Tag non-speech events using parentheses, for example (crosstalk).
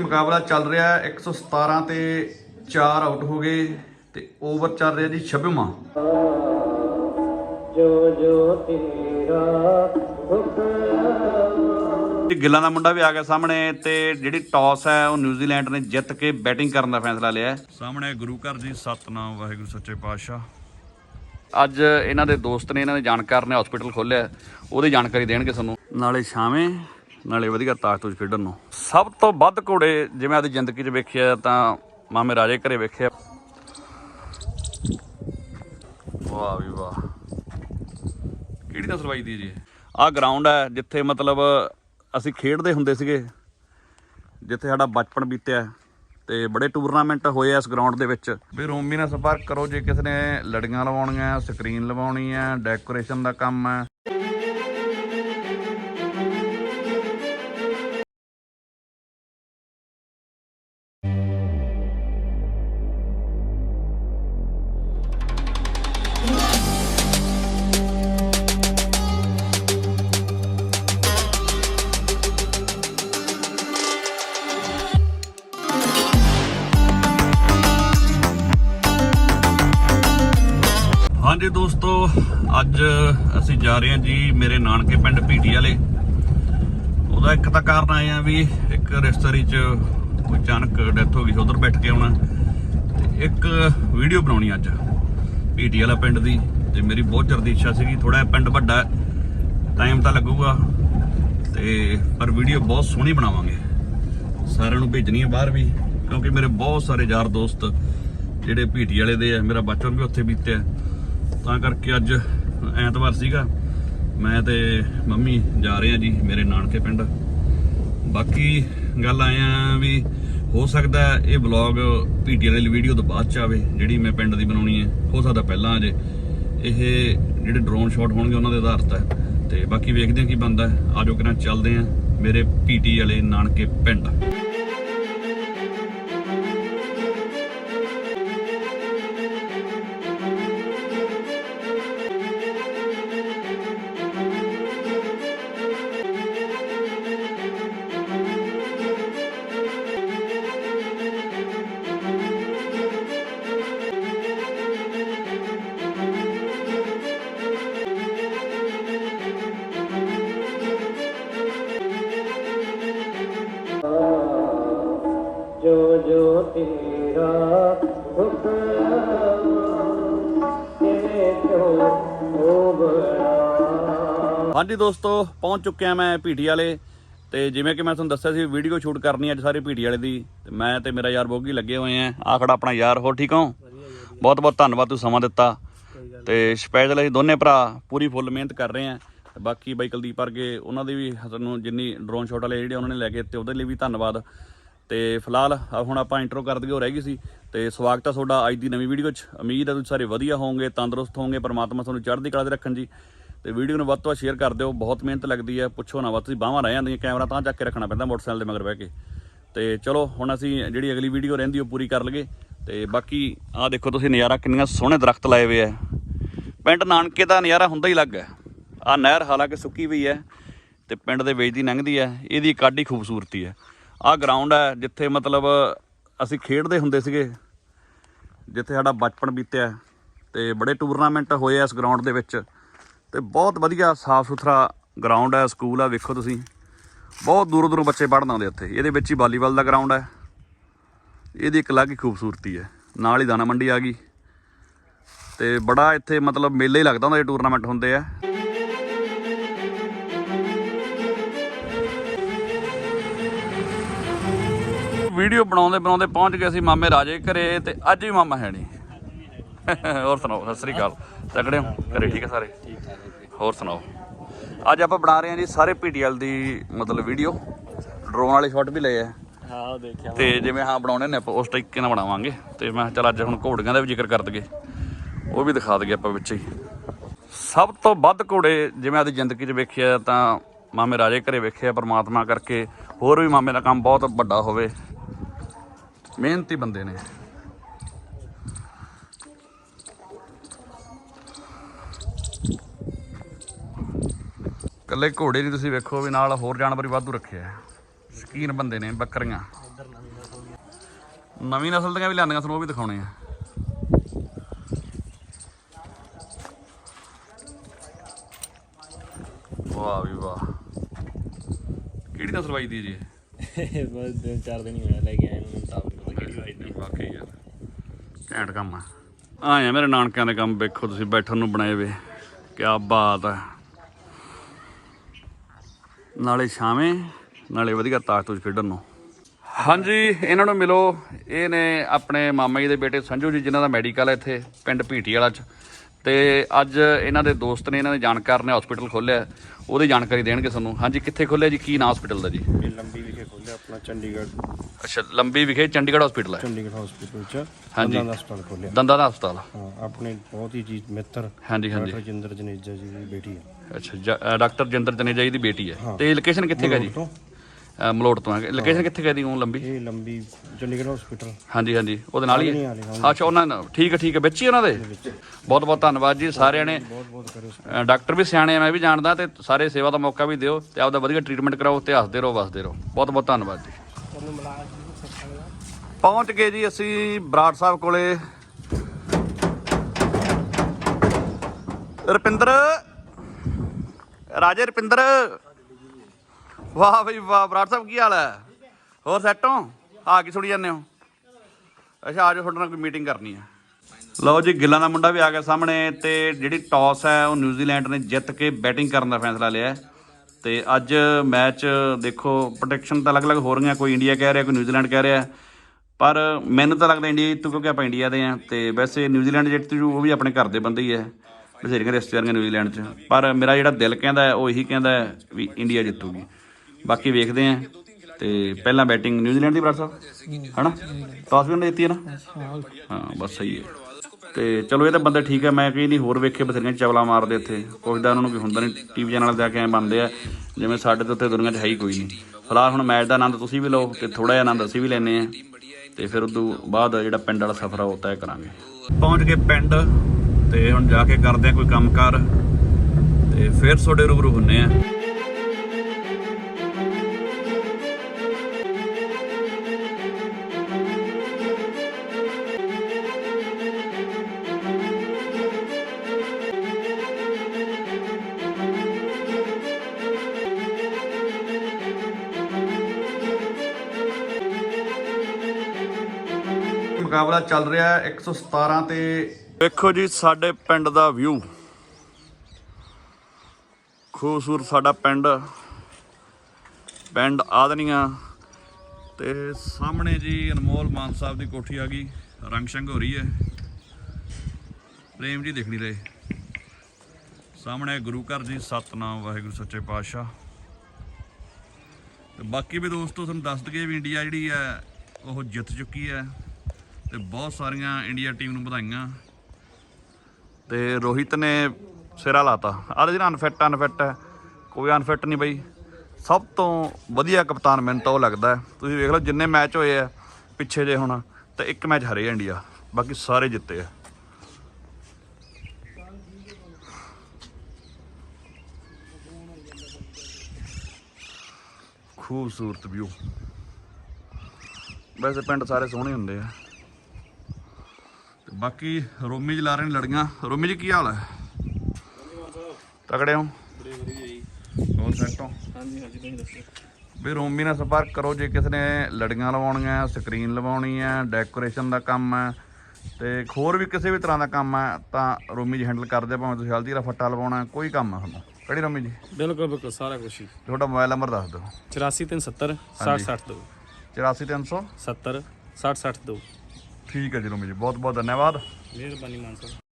ਮੁਕਾਬਲਾ ਚੱਲ ਰਿਹਾ ਹੈ। 117 ਤੇ 4 ਆਊਟ ਹੋ ਗਏ ਤੇ ਓਵਰ ਚੱਲ ਰਿਹਾ ਜੀ 26ਵਾਂ ਜੋ ਜੋ ਤੇਰਾ ਤੇ ਗਿੱਲਾਂ ਦਾ ਮੁੰਡਾ ਵੀ ਆ ਗਿਆ ਸਾਹਮਣੇ ਤੇ ਜਿਹੜੀ ਟਾਸ ਹੈ ਉਹ ਨਿਊਜ਼ੀਲੈਂਡ ਨੇ ਜਿੱਤ ਕੇ ਬੈਟਿੰਗ ਕਰਨ ਦਾ ਫੈਸਲਾ ਲਿਆ ਹੈ। ਸਾਹਮਣੇ ਗੁਰੂ ਘਰ ਜੀ ਸਤਨਾਮ ਵਾਹਿਗੁਰੂ ਸੱਚੇ ਪਾਤਸ਼ਾਹ। ਅੱਜ ਇਹਨਾਂ ਦੇ ਦੋਸਤ ਨੇ ਇਹਨਾਂ ਦੇ ਜਾਣਕਾਰ ਨੇ ਹਸਪੀਟਲ ਖੋਲਿਆ ਉਹਦੀ ਜਾਣਕਾਰੀ ਦੇਣਗੇ ਤੁਹਾਨੂੰ। ਨਾਲੇ ਛਾਵੇਂ ਨਾਲੇ ਵਧੀਆ ਤਾਕਤ ਵਿੱਚ ਖੇਡਣ ਨੂੰ। ਸਭ ਤੋਂ ਵੱਧ ਘੋੜੇ ਜਿਵੇਂ ਆਦੀ ਜ਼ਿੰਦਗੀ 'ਚ ਵੇਖਿਆ ਤਾਂ ਮਾਮੇ ਰਾਜੇ ਘਰੇ ਵੇਖਿਆ। ਵਾਹ ਵੀ ਵਾਹ। ਕਿਹੜੀ ਨਸਲ ਵਾਈ ਦੀ ਜੀ ਆਹ ਗਰਾਊਂਡ ਹੈ ਜਿੱਥੇ ਮਤਲਬ ਅਸੀਂ ਖੇਡਦੇ ਹੁੰਦੇ ਸੀਗੇ, ਜਿੱਥੇ ਸਾਡਾ ਬਚਪਨ ਬੀਤਿਆ ਤੇ ਬੜੇ ਟੂਰਨਾਮੈਂਟ ਹੋਏ ਆ ਇਸ ਗਰਾਊਂਡ ਦੇ ਵਿੱਚ। ਵੀ ਰੋਮੀ ਨਾਲ ਸੰਪਰਕ ਕਰੋ, ਜੇ ਕਿਸੇ ਨੇ ਲੜੀਆਂ ਲਵਾਉਣੀਆਂ ਸਕਰੀਨ ਲਵਾਉਣੀ ਹੈ ਡੈਕੋਰੇਸ਼ਨ ਦਾ ਕੰਮ ਹੈ। ਦੋਸਤੋ, ਅੱਜ ਅਸੀਂ ਜਾ ਰਹੇ ਹਾਂ ਜੀ ਮੇਰੇ ਨਾਨਕੇ ਪਿੰਡ ਭੀਟੀ ਵਾਲੇ। ਉਹਦਾ ਇੱਕ ਤਾਂ ਕਾਰਨ ਆਏ ਆ ਵੀ ਇੱਕ ਰਿਸ਼ਤੇਦਾਰੀ ਚ ਕੋਈ ਅਚਾਨਕ ਡੈਥ ਹੋ ਗਈ, ਉਧਰ ਬੈਠ ਕੇ ਆਉਣਾ ਤੇ ਇੱਕ ਵੀਡੀਓ ਬਣਾਉਣੀ ਅੱਜ ਭੀਟੀ ਵਾਲਾ ਪਿੰਡ ਦੀ। ਤੇ ਮੇਰੀ ਬਹੁਤ ਚਿਰ ਦੀ ਇੱਛਾ ਸੀਗੀ ਥੋੜਾ ਪਿੰਡ ਵੱਡਾ ਟਾਈਮ ਤਾਂ ਲੱਗੂਗਾ। ਤੇ ਪਰ ਵੀਡੀਓ ਬਹੁਤ ਸੋਹਣੀ ਬਣਾਵਾਂਗੇ। ਸਾਰਿਆਂ ਨੂੰ ਭੇਜਣੀ ਹੈ ਬਾਹਰ ਵੀ, ਕਿਉਂਕਿ ਮੇਰੇ ਬਹੁਤ ਸਾਰੇ ਯਾਰ ਦੋਸਤ ਜਿਹੜੇ ਭੀਟੀ ਵਾਲੇ ਦੇ ਆ, ਮੇਰਾ ਬਚਪਨ ਵੀ ਉੱਥੇ ਬੀਤਿਆ। ਤਾਂ ਕਰਕੇ ਅੱਜ ਐਤਵਾਰ ਸੀਗਾ। ਮੈਂ ਤੇ ਮੰਮੀ ਜਾ ਰਹੇ ਆ ਜੀ, ਮੇਰੇ ਨਾਨਕੇ ਪਿੰਡ। ਬਾਕੀ ਗੱਲ ਆਇਆ ਵੀ ਹੋ ਸਕਦਾ ਇਹ ਵਲੌਗ ਪੀਟੀ ਵਾਲੀ ਵੀਡੀਓ ਤੋਂ ਬਾਅਦ ਚ ਆਵੇ, ਜਿਹੜੀ ਮੈਂ ਪਿੰਡ ਦੀ ਬਣਾਉਣੀ ਹੈ। ਹੋ ਸਕਦਾ ਪਹਿਲਾਂ ਆ ਜੇ ਇਹ ਜਿਹੜੇ ਡਰੋਨ ਸ਼ਾਟ ਹੋਣਗੇ, ਉਹਨਾਂ ਦੇ ਆਧਾਰਿਤ ਹੈ ਤੇ ਬਾਕੀ ਵੇਖਦੇ ਹਾਂ ਕੀ ਬੰਦਾ ਆਜੋ ਕਿਰਾਂ ਚੱਲਦੇ ਆ ਮੇਰੇ ਪੀਟੀ ਵਾਲੇ ਨਾਨਕੇ ਪਿੰਡ। ਤੇਰਾ ਹੁਕਮ ਤੇਰੇ ਤੋਂ ਹੋ ਹਾਂਜੀ ਦੋਸਤੋ, ਪਹੁੰਚ ਚੁੱਕਿਆ ਮੈਂ ਪੀਟੀ ਵਾਲੇ ਤੇ ਜਿਵੇਂ ਕਿ ਮੈਂ ਤੁਹਾਨੂੰ ਦੱਸਿਆ ਸੀ, ਵੀਡੀਓ ਸ਼ੂਟ ਕਰਨੀ ਅੱਜ ਸਾਰੇ ਪੀਟੀ ਵਾਲੇ ਦੀ। ਤੇ ਮੈਂ ਤੇ ਮੇਰਾ ਯਾਰ ਬੋਗੀ ਲੱਗੇ ਹੋਏ ਆ। ਆ ਖੜਾ ਆਪਣਾ ਯਾਰ, ਹੋਰ ਠੀਕ ਹੋ? ਬਹੁਤ ਬਹੁਤ ਧੰਨਵਾਦ ਤੂੰ ਸਮਾਂ ਦਿੱਤਾ। ਤੇ ਸਪੈਸ਼ਲ ਅਸੀਂ ਦੋਨੇ ਭਰਾ ਪੂਰੀ ਫੁੱਲ ਮਿਹਨਤ ਕਰ ਰਹੇ ਆ। ਤੇ ਬਾਕੀ ਬਾਈ ਕੁਲਦੀਪ ਵਰਗੇ, ਉਹਨਾਂ ਦੀ ਵੀ ਸਾਨੂੰ ਜਿੰਨੀ ਡਰੋਨ ਸ਼ਾਟ ਵਾਲੇ ਜਿਹੜੇ ਉਹਨਾਂ ਨੇ ਲੈ ਕੇ ਦਿੱਤੇ ਉਹਦੇ ਲਈ ਵੀ ਧੰਨਵਾਦ। ਤੇ ਫਿਲਹਾਲ ਹੁਣ ਆਪਾਂ ਇੰਟਰੋ ਕਰ ਦਈਏ, ਉਹ ਰਹਿ ਗਈ ਸੀ। ਤੇ ਸਵਾਗਤ ਹੈ ਤੁਹਾਡਾ ਅੱਜ ਦੀ ਨਵੀਂ ਵੀਡੀਓ 'ਚ। ਉਮੀਦ ਹੈ ਤੁਸੀਂ ਸਾਰੇ ਵਧੀਆ ਹੋਵੋਗੇ, ਤੰਦਰੁਸਤ ਹੋਵੋਗੇ, ਪਰਮਾਤਮਾ ਤੁਹਾਨੂੰ ਚੜ੍ਹਦੀ ਕਲਾ 'ਚ ਰੱਖਣ ਜੀ। ਤੇ ਵੀਡੀਓ ਨੂੰ ਵੱਧ ਤੋਂ ਵੱਧ ਸ਼ੇਅਰ ਕਰ ਦਿਓ, ਬਹੁਤ ਮਿਹਨਤ ਲੱਗਦੀ ਹੈ ਪੁੱਛੋ ਨਾ ਵੱਧ, ਤੁਸੀਂ ਬਾਹਾਂ ਰਹਿ ਜਾਂਦੀਆਂ ਕੈਮਰਾ ਤਾਂ ਚੱਕ ਕੇ ਰੱਖਣਾ ਪੈਂਦਾ ਮੋਟਰਸਾਈਕਲ ਦੇ ਮਗਰ ਬਹਿ ਕੇ। ਤੇ ਚਲੋ, ਹੁਣ ਅਸੀਂ ਜਿਹੜੀ ਅਗਲੀ ਵੀਡੀਓ ਰਹਿੰਦੀ, ਉਹ ਪੂਰੀ ਕਰ ਲਈਏ। ਤੇ ਬਾਕੀ ਆਹ ਦੇਖੋ ਤੁਸੀਂ ਨਜ਼ਾਰਾ ਕਿੰਨੀਆਂ ਸੋਹਣੇ ਦਰਖਤ ਲਾਏ ਹੋਏ ਆ। ਪਿੰਡ ਨਾਨਕੇ ਦਾ ਨਜ਼ਾਰਾ ਹੁੰਦਾ ਹੀ ਅਲੱਗ ਹੈ ਆ ਨਹਿਰ ਹਾਲਾਂਕਿ ਸੁੱਕੀ ਵੀ ਹੈ ਤੇ ਪਿੰਡ ਦੇ ਵਿੱਚ ਦੀ ਲੰਘਦੀ ਹੈ ਇਹਦੀ ਕਾਢੀ ਖੂਬਸੂਰਤੀ ਹੈ ਆਹ ਗਰਾਊਂਡ ਹੈ ਜਿੱਥੇ ਮਤਲਬ ਅਸੀਂ ਖੇਡਦੇ ਹੁੰਦੇ ਸੀਗੇ, ਜਿੱਥੇ ਸਾਡਾ ਬਚਪਨ ਬੀਤਿਆ ਤੇ ਬੜੇ ਟੂਰਨਾਮੈਂਟ ਹੋਏ ਆ ਇਸ ਗਰਾਊਂਡ ਦੇ ਵਿੱਚ ਤੇ ਬਹੁਤ ਵਧੀਆ ਸਾਫ਼ ਸੁਥਰਾ ਗਰਾਊਂਡ ਹੈ, ਸਕੂਲ ਆ, ਵੇਖੋ ਤੁਸੀਂ। ਬਹੁਤ ਦੂਰੋਂ ਦੂਰੋਂ ਬੱਚੇ ਪੜ੍ਹਨ ਆਉਂਦੇ ਇੱਥੇ ਇਹਦੇ ਵਿੱਚ ਹੀ ਵਾਲੀਬਾਲ ਦਾ ਗਰਾਊਂਡ ਹੈ। ਇਹਦੀ ਇੱਕ ਅਲੱਗ ਹੀ ਖੂਬਸੂਰਤੀ ਹੈ। ਨਾਲ ਹੀ ਦਾਣਾ ਮੰਡੀ ਆ ਗਈ। ਤੇ ਬੜਾ ਇੱਥੇ ਮਤਲਬ ਮੇਲੇ ਹੀ ਲੱਗਦਾ ਹੁੰਦਾ ਇਹ ਟੂਰਨਾਮੈਂਟ ਹੁੰਦੇ ਆ। ਵੀਡੀਓ ਬਣਾਉਂਦੇ ਬਣਾਉਂਦੇ ਪਹੁੰਚ ਗਏ ਸੀ ਮਾਮੇ ਰਾਜੇ ਘਰੇ ਤੇ ਅੱਜ ਵੀ ਮਾਮਾ ਹੈ ਨਹੀਂ। ਹੋਰ ਸੁਣਾਓ ਸਤਿ ਸ੍ਰੀ ਅਕਾਲ। ਤਕੜੇ ਹੋ? ਘਰੇ ਠੀਕ ਹੈ ਸਾਰੇ? ਹੋਰ ਸੁਣਾਓ? ਅੱਜ ਆਪਾਂ ਬਣਾ ਰਹੇ ਹਾਂ ਜੀ ਸਾਰੇ ਪੀਟੀਐਲ ਦੀ ਮਤਲਬ ਵੀਡੀਓ। ਡਰੋਨ ਵਾਲੇ ਸ਼ਾਟ ਵੀ ਲਏ ਆ। ਹਾਂ ਦੇਖਿਆ ਤੇ ਜਿਵੇਂ ਹਾਂ ਬਣਾਉਣੇ ਨੇ ਆਪਾਂ ਉਸ ਤਰੀਕੇ ਨਾਲ ਬਣਾਵਾਂਗੇ। ਤੇ ਮੈਂ ਚੱਲ ਅੱਜ ਹੁਣ ਘੋੜੀਆਂ ਦਾ ਵੀ ਜ਼ਿਕਰ ਕਰ ਦਈਏ। ਉਹ ਵੀ ਦਿਖਾ ਦਈਏ ਆਪਾਂ ਵਿੱਚ ਹੀ। ਸਭ ਤੋਂ ਵੱਧ ਘੋੜੇ ਜਿਵੇਂ ਆਦੀ ਜ਼ਿੰਦਗੀ 'ਚ ਵੇਖਿਆ ਤਾਂ ਮਾਮੇ ਰਾਜੇ ਘਰੇ ਵੇਖਿਆ ਪ੍ਰਮਾਤਮਾ ਕਰਕੇ। ਹੋਰ ਵੀ ਮਾਮੇ ਦਾ ਕੰਮ ਬਹੁਤ ਵੱਡਾ ਹੋਵੇ। ਮਿਹਨਤੀ ਬੰਦੇ ਨੇ। ਕੱਲੇ ਘੋੜੇ ਨਹੀਂ ਤੁਸੀਂ ਵੇਖੋ ਵੀ ਨਾਲ ਹੋਰ ਜਾਨਵਰ ਵੀ ਵਾਧੂ ਰੱਖਿਆ ਹੈ ਸ਼ਕੀਨ ਬੰਦੇ ਨੇ, ਬੱਕਰੀਆਂ। ਨਵੀਂ ਨਸਲ ਦੀਆਂ ਵੀ ਲਿਆਂਦੀਆਂ ਸਾਨੂੰ ਉਹ ਵੀ ਦਿਖਾਉਣੇ ਆ। ਵਾਹ ਵੀ ਵਾਹ। ਕਿਹੜੀ ਨਸਲ ਵਾਈ ਦੀ ਜੀ ਇਹ? (laughs) ਬਸ ਦਿਨ ਚਾਰ ਦਿਨ ਹੀ ਹੋਇਆ, ਲੈ ਕੇ ਆਏ ਵਾਕਈ ਯਾਰ ਘੈਂਟ ਕੰਮ ਆ। ਆਏ ਮੇਰੇ ਨਾਨਕਿਆਂ ਦੇ ਕੰਮ ਵੇਖੋ ਤੁਸੀਂ ਬੈਠਣ ਨੂੰ ਬਣਾਏ ਵੇ। ਕੀ ਬਾਤ ਹੈ ਨਾਲੇ ਛਾਵੇਂ ਨਾਲੇ ਵਧੀਆ ਤੂਸ਼ ਖੇਡਣ ਨੂੰ। ਹਾਂਜੀ ਇਹਨਾਂ ਨੂੰ ਮਿਲੋ। ਇਹ ਨੇ ਆਪਣੇ ਮਾਮਾ ਜੀ ਦੇ ਬੇਟੇ ਸੰਜੂ ਜੀ ਜਿਨ੍ਹਾਂ ਦਾ ਮੈਡੀਕਲ ਹੈ ਇੱਥੇ ਪਿੰਡ ਭੀਟੀ ਵਾਲਾ ਚ। ਤੇ ਅੱਜ ਇਹਨਾਂ ਦੇ ਦੋਸਤ ਨੇ ਇਹਨਾਂ ਦੇ ਜਾਣਕਾਰ ਨੇ ਹਸਪੀਟਲ ਖੋਲ੍ਹਿਆ। ਉਹਦੀ ਜਾਣਕਾਰੀ ਦੇਣਗੇ ਸਾਨੂੰ ਹਾਂਜੀ ਕਿੱਥੇ ਖੋਲ੍ਹਿਆ ਜੀ? ਕੀ ਨਾਂ ਹਸਪੀਟਲ ਦਾ ਜੀ? ਆਪਣਾ ਚੰਡੀਗੜ੍ਹ। ਅੱਛਾ ਲੰਬੀ ਵਿਖੇ ਚੰਡੀਗੜ੍ਹ ਹਸਪੀਟਲ ਹੈ। ਚੰਡੀਗੜ੍ਹ ਹਸਪੀਟਲ ਚ ਹਾਂਜੀ। ਦੰਦਾਂ ਦਾ ਹਸਪਤਾਲ ਖੋਲਿਆ ਦੰਦਾਂ ਦਾ ਹਸਪਤਾਲ। ਹਾਂ ਆਪਣੇ ਬਹੁਤ ਹੀ ਜੀ ਮਿੱਤਰ ਹਾਂਜੀ ਹਾਂਜੀ। ਡਾਕਟਰ ਜਿੰਦਰ ਜਨੇਜਾ ਜੀ ਦੀ ਬੇਟੀ ਹੈ। ਅੱਛਾ ਜ- ਅ, ਡਾਕਟਰ ਜਿੰਦਰ ਜਨੇਜਾ ਜੀ ਦੀ ਬੇਟੀ ਹੈ। ਤੇ ਲੋਕੇਸ਼ਨ ਕਿੱਥੇ ਹੈ ਜੀ? ਤੋਂ। ਮਲੋਟ ਤੋਂ ਹੈ ਲੋਕੇਸ਼ਨ ਕਿੱਥੇ ਹੈ। ਦੀ ਉਹ ਲੰਬੀ? ਇਹ ਲੰਬੀ ਚੰਡੀਗੜ੍ਹ ਹਸਪੀਟਲ ਹਾਂਜੀ ਹਾਂਜੀ। ਉਹਦੇ ਨਾਲ ਹੀ? ਹੈ ਅੱਛਾ ਉਹਨਾਂ ਨਾਲ। ਠੀਕ ਹੈ ਠੀਕ ਹੈ ਵਿੱਚ ਹੀ ਉਹਨਾਂ ਦੇ? ਬਹੁਤ ਬਹੁਤ ਧੰਨਵਾਦ ਜੀ ਸਾਰਿਆਂ ਨੇ। ਬਹੁਤ ਬਹੁਤ ਕਰਿਓ ਅ, ਡਾਕਟਰ ਵੀ ਸਿਆਣੇ ਆ ਮੈਂ ਵੀ ਜਾਣਦਾ ਤੇ ਸਾਰੇ ਸੇਵਾ ਦਾ ਮੌਕਾ ਵੀ ਦਿਓ ਤੇ ਆਪਦਾ ਵਧੀਆ ਟ੍ਰੀਟਮੈਂਟ ਕਰਾਓ ਤੇ ਹੱਸਦੇ ਰਹੋ ਵਸਦੇ ਰਹੋ। ਬਹੁਤ ਬਹੁਤ ਧੰਨਵਾਦ ਜੀ। ਪਹੁੰਚ ਗਏ ਜੀ ਅਸੀਂ ਬਰਾੜ ਸਾਹਿਬ ਕੋਲੇ। ਰੁਪਿੰਦਰ ਰਾਜੇ ਰੁਪਿੰਦਰ। ਵਾਹ ਬਈ ਵਾਹ, ਬਰਾੜ ਸਾਹਿਬ ਕੀ ਹਾਲ ਹੈ? ਹੋਰ ਸੈੱਟ ਹੋ? ਆ ਕੀ ਸੁਣੀ ਜਾਂਦੇ ਹੋ? ਅੱਛਾ ਆਜੋ ਤੁਹਾਡੇ ਨਾਲ ਕੋਈ ਮੀਟਿੰਗ ਕਰਨੀ ਹੈ। ਲਓ ਜੀ, ਗਿੱਲਾਂ ਦਾ ਮੁੰਡਾ ਵੀ ਆ ਗਿਆ ਸਾਹਮਣੇ ਤੇ ਜਿਹੜੀ ਟਾਸ ਹੈ, ਉਹ ਨਿਊਜ਼ੀਲੈਂਡ ਨੇ ਜਿੱਤ ਕੇ ਬੈਟਿੰਗ ਕਰਨ ਦਾ ਫੈਸਲਾ ਲਿਆ ਹੈ। ਤੇ ਅੱਜ ਮੈਚ ਦੇਖੋ ਪ੍ਰੋਟੈਕਸ਼ਨ ਤਾਂ ਅਲੱਗ-ਅਲੱਗ ਹੋ ਰਹੀਆਂ, ਕੋਈ ਇੰਡੀਆ ਕਹਿ ਰਿਹਾ, ਕੋਈ ਨਿਊਜ਼ੀਲੈਂਡ ਕਹਿ ਰਿਹਾ। ਪਰ ਮੈਨੂੰ ਤਾਂ ਲੱਗਦਾ ਇੰਡੀਆ ਜਿੱਤੂ, ਕਿਉਂਕਿ ਆਪਾਂ ਇੰਡੀਆ ਦੇ ਆ ਤੇ ਵੈਸੇ ਨਿਊਜ਼ੀਲੈਂਡ ਜਿੱਤ ਜੂ, ਉਹ ਵੀ ਆਪਣੇ ਘਰ ਦੇ ਬੰਦੇ ਹੀ ਹੈ। ਬਥੇਰੀਆਂ ਰਿਸ਼ਤੇਦਾਰੀਆਂ ਨਿਊਜ਼ੀਲੈਂਡ 'ਚ। ਪਰ ਮੇਰਾ ਜਿਹੜਾ ਦਿਲ ਕਹਿੰਦਾ ਉਹ ਇਹੀ ਕਹਿੰਦਾ ਵੀ ਇੰਡੀਆ ਜਿੱਤੂਗੀ। ਬਾਕੀ ਵੇਖਦੇ ਆ। ਤੇ ਪਹਿਲਾਂ ਬੈਟਿੰਗ ਨਿਊਜ਼ੀਲੈਂਡ ਦੀ ਬਰਾੜ ਸਾਹਿਬ, ਹਨਾ? ਟਾਸ ਵੀ ਉਹਨੇ ਦਿੱਤੀ ਹੈ ਨਾ? ਹਾਂ, ਬਸ ਸਹੀ ਹੈ। ਤੇ ਚਲੋ, ਇਹ ਤਾਂ ਬੰਦੇ ਠੀਕ ਹੈ, ਮੈਂ ਕਹੀ ਨਹੀਂ ਹੋਰ ਵੇਖੇ ਬਥੇਰੀਆਂ ਚਵਲਾ ਮਾਰਦੇ ਇੱਥੇ। ਪੁੱਛਦਾ ਉਹਨਾਂ ਨੂੰ ਵੀ ਹੁੰਦਾ ਨਹੀਂ ਟੀਵੀ ਚੈਨਲ ਜਾ ਕੇ ਐਂ ਬਣਦੇ ਆ, ਜਿਵੇਂ ਸਾਡੇ ਤੇ ਉੱਥੇ ਦੁਨੀਆ 'ਚ ਹੈ ਹੀ ਕੋਈ ਨਹੀਂ। ਫਿਲਹਾਲ ਹੁਣ ਮੈਚ ਦਾ ਆਨੰਦ ਤੁਸੀਂ ਵੀ ਲਓ ਤੇ ਥੋੜਾ ਜਿਹਾ ਆਨੰਦ ਅਸੀਂ ਵੀ ਲੈਨੇ ਆ। ਤੇ ਫਿਰ ਉਦੋਂ ਬਾਅਦ ਜਿਹੜਾ ਪਿੰਡ ਵਾਲਾ ਸਫ਼ਰ ਆ, ਉਹ ਤੈਅ ਕਰਾਂਗੇ। ਪਹੁੰਚ ਗਏ ਪਿੰਡ ਤੇ ਹੁਣ ਜਾ ਕੇ ਕਰਦੇ ਆ ਕੋਈ ਕੰਮਕਾਰ। ਤੇ ਫਿਰ ਤੁਹਾਡੇ ਰੂਬਰੂ ਹੁੰਨੇ ਆ। ਮੁਕਾਬਲਾ ਚੱਲ ਰਿਹਾ ਹੈ 117 ਤੇ। ਵੇਖੋ ਜੀ, ਸਾਡੇ ਪਿੰਡ ਦਾ ਵਿਊ। ਖੂਬਸੂਰਤ ਸਾਡਾ ਪਿੰਡ। ਪਿੰਡ ਆਦਨੀਆਂ। ਤੇ ਸਾਹਮਣੇ ਜੀ ਅਨਮੋਲ ਮਾਨ ਸਾਹਿਬ ਦੀ ਕੋਠੀ ਆ ਗਈ। ਰੰਗ ਸ਼ੰਗ ਹੋ ਰਹੀ ਹੈ। ਪ੍ਰੇਮ ਜੀ ਦਿਖ ਨਹੀਂ ਰਹੇ। ਸਾਹਮਣੇ ਗੁਰੂ ਘਰ ਜੀ, ਸਤਨਾਮ, ਵਾਹਿਗੁਰੂ, ਸੱਚੇ ਪਾਤਸ਼ਾਹ। ਤੇ ਬਾਕੀ ਵੀ ਦੋਸਤੋ, ਤੁਹਾਨੂੰ ਦੱਸ ਦਈਏ ਵੀ ਇੰਡੀਆ ਜਿਹੜੀ ਹੈ, ਉਹ ਜਿੱਤ ਚੁੱਕੀ ਹੈ। ਤੇ ਬਹੁਤ ਸਾਰੀਆਂ ਇੰਡੀਆ ਟੀਮ ਨੂੰ ਵਧਾਈਆਂ। ਤੇ ਰੋਹਿਤ ਨੇ ਸਿਰਾ ਲਾਤਾ। ਆਹ ਜਿਹੜਾ ਅਨਫਿਟ ਅਨਫਿਟ ਹੈ, ਕੋਈ ਅਨਫਿਟ ਨਹੀਂ ਬਈ। ਸਭ ਤੋਂ ਵਧੀਆ ਕਪਤਾਨ ਮੈਨੂੰ ਤਾਂ ਉਹ ਲੱਗਦਾ ਤੁਸੀਂ ਵੇਖ ਲਓ ਜਿੰਨੇ ਮੈਚ ਹੋਏ ਆ ਪਿੱਛੇ ਜੇ ਹੁਣ, ਤੇ ਇੱਕ ਮੈਚ ਹਰੇ ਇੰਡੀਆ। ਬਾਕੀ ਸਾਰੇ ਜਿੱਤੇ ਆ। ਖੂਬਸੂਰਤ ਵਿਊ ਵੈਸੇ ਪਿੰਡ ਸਾਰੇ ਸੋਹਣੇ ਹੁੰਦੇ ਆ। ਬਾਕੀ ਰੋਮੀ ਜੀ ਲਾ ਰਹੇ ਨੇ ਲੜੀਆਂ। ਰੋਮੀ ਜੀ ਕੀ ਹਾਲ ਹੈ? ਤਕੜੇ ਹੋ? ਹੋਰ ਸੈੱਟ ਹੋ? ਹਾਂਜੀ ਹਾਂਜੀ ਤੁਸੀਂ ਦੱਸੋ ਵੀ ਰੋਮੀ ਨਾਲ ਸੰਪਰਕ ਕਰੋ ਜੇ ਕਿਸੇ ਨੇ ਲੜੀਆਂ ਲਵਾਉਣੀਆਂ ਸਕਰੀਨ ਲਵਾਉਣੀ ਹੈ ਡੈਕੋਰੇਸ਼ਨ ਦਾ ਕੰਮ ਹੈ ਤੇ ਹੋਰ ਵੀ ਕਿਸੇ ਵੀ ਤਰ੍ਹਾਂ ਦਾ ਕੰਮ ਹੈ ਤਾਂ ਰੋਮੀ ਜੀ ਹੈਂਡਲ ਕਰਦੇ ਆ, ਭਾਵੇਂ ਤੁਸੀਂ ਹਲਦੀ ਦਾ ਫੱਟਾ ਲਵਾਉਣਾ ਕੋਈ ਕੰਮ ਹੈ ਤੁਹਾਨੂੰ। ਕਿਹੜੀ ਰੋਮੀ ਜੀ? ਬਿਲਕੁਲ ਬਿਲਕੁਲ ਸਾਰਾ ਕੁਝ ਹੀ। ਤੁਹਾਡਾ ਮੋਬਾਈਲ ਨੰਬਰ ਦੱਸ ਦਿਓ। 84 60 60 2 ਠੀਕ ਹੈ ਜੀ ਰੋਮੀ ਜੀ ਬਹੁਤ ਬਹੁਤ ਧੰਨਵਾਦ। ਮਿਹਰਬਾਨੀ ਮਾਨ ਸਾਹਿਬ।